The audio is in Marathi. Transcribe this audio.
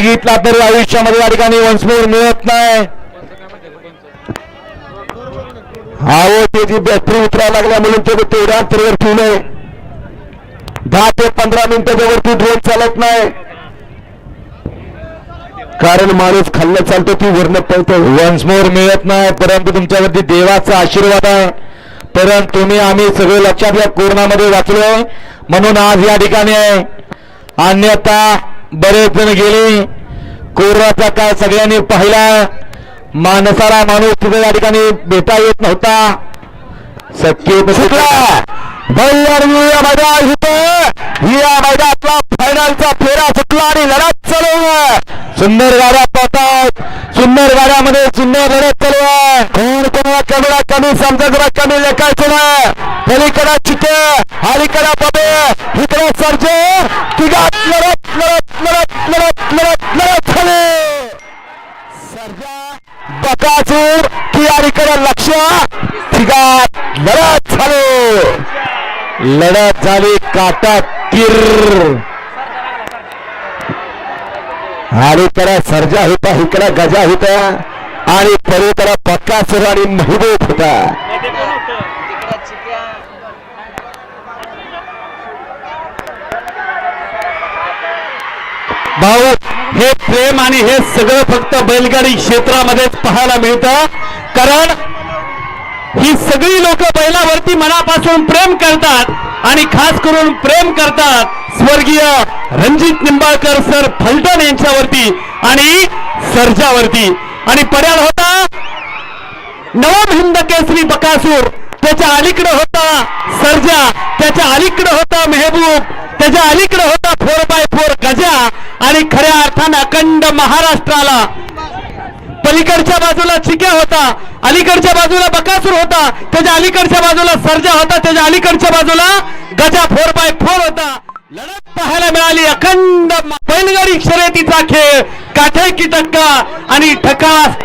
घेतला तरी आयुष्यामध्ये या ठिकाणी वंशमोर मिळत नाही. अहो त्याची बॅटरी उतरायला लागल्या म्हणून ते तेवढ्या अंतरावर ठेवलंय दहा ते पंधरा मिनिटाच्या वरती ड्रोन चालत नाही. कारण माणूस खाल्लं चालतो ती वर्ण पळतो. वन्स मोर मिळत नाही परंतु तुमच्यावरती देवाचा आशीर्वाद आहे. परंतु तुम्ही आम्ही सगळे लक्षात या कोरोनामध्ये वाचलो म्हणून आज या ठिकाणी आहे. अन्यथा बरेच जण गेले. कोरोनाचा काळ सगळ्यांनी पाहिला. माणसाला माणूस तिथे या ठिकाणी भेटा येत नव्हता. शक्य या मैदान इथं या मैदानातला फायनलचा फेरा सुटला आणि लढत चालू आहे. सुंदर गाड्या पळतात. सुंदर गाड्यामध्ये सुंदर लढत चालू आहे. कोण कोणाला कमीला कमी समजा जरा कमी लेखायचं ना पलीकडा चिके अलीकडा पबे इकडे सरजे तिघात बकासूर की लक्ष. तिघात लढत झाली. लढत झाली काटा तीर. अलीकडे सर्जा होता इकडे गजा होता. आणि पलीकडे बकासूर आणि महबूब होता. भाऊ हे प्रेम आणि हे सगळं फक्त बैलगाडी क्षेत्रामध्येच पाहायला मिळतं. कारण ही सगळी लोक बैलावरती मनापासून प्रेम करतात आणि खास करून प्रेम करतात स्वर्गीय रणजित निंबाळकर सर फलटण यांच्यावरती आणि सर्जावरती. आणि पर्याय होता नवम हिंद केसरी बकासूर त्याच्या अलीकडे होता सर्जा त्याच्या अलीकडे होता मेहबूब त्याच्या अलीकडे होता फोर आणि खऱ्या अर्थानं अखंड महाराष्ट्राला. पलीकडच्या बाजूला चिक्या होता अलीकडच्या बाजूला बकासूर होता त्याच्या अलीकडच्या बाजूला सर्जा होता त्याच्या अलीकडच्या बाजूला गजा फोर बाय फोर होता. लढत पाहायला मिळाली अखंड बैलगाडी शर्यतीचा खेळ. काठे की टक्का आणि ठकास